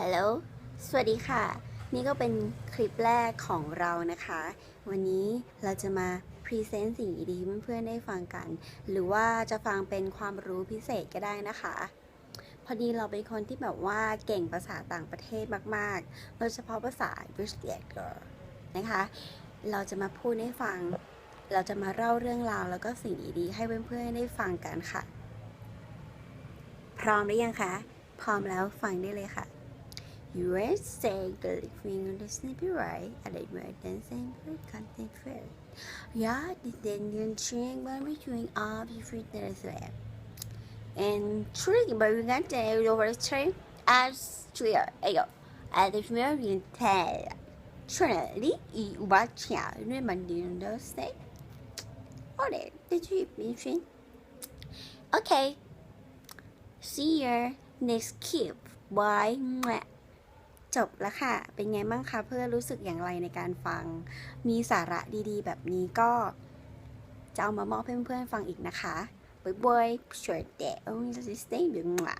ฮัลโหล สวัสดีค่ะ นี่ก็เป็นคลิปแรกของเรานะคะ วันนี้เราจะมาพรีเซนต์สิ่งดีๆเพื่อนๆได้ฟังกัน หรือว่าจะฟังเป็นความรู้พิเศษก็ได้นะคะ พอดีเราเป็นคนที่แบบว่าเก่งภาษาต่างประเทศมากๆ โดยเฉพาะภาษา English นะคะ เราจะมาพูดให้ฟัง เราจะมาเล่าเรื่องราวแล้วก็สิ่งดีๆให้เพื่อนๆได้ฟังกันค่ะ พร้อมหรือยังคะ พร้อมแล้วฟังได้เลยค่ะ USA Gaelic Finger the Snippy Rye at Edward Dancing very Content Fair. Yeah, the Indian Trig by between all the fruit that is there. And Trig but we got the over three as if ago. At the American Tail. Trinity e Ubachia, remember those days? Oh, there, did you mention? Okay, see you next clip. Bye. จบแล้วค่ะ เป็นไงบ้างคะเพื่อนรู้สึกอย่างไรในการฟัง มีสาระดีๆ แบบนี้ก็ จะเอามามอบให้เพื่อนๆฟังอีกนะคะบ๊ายบาย sure that only the same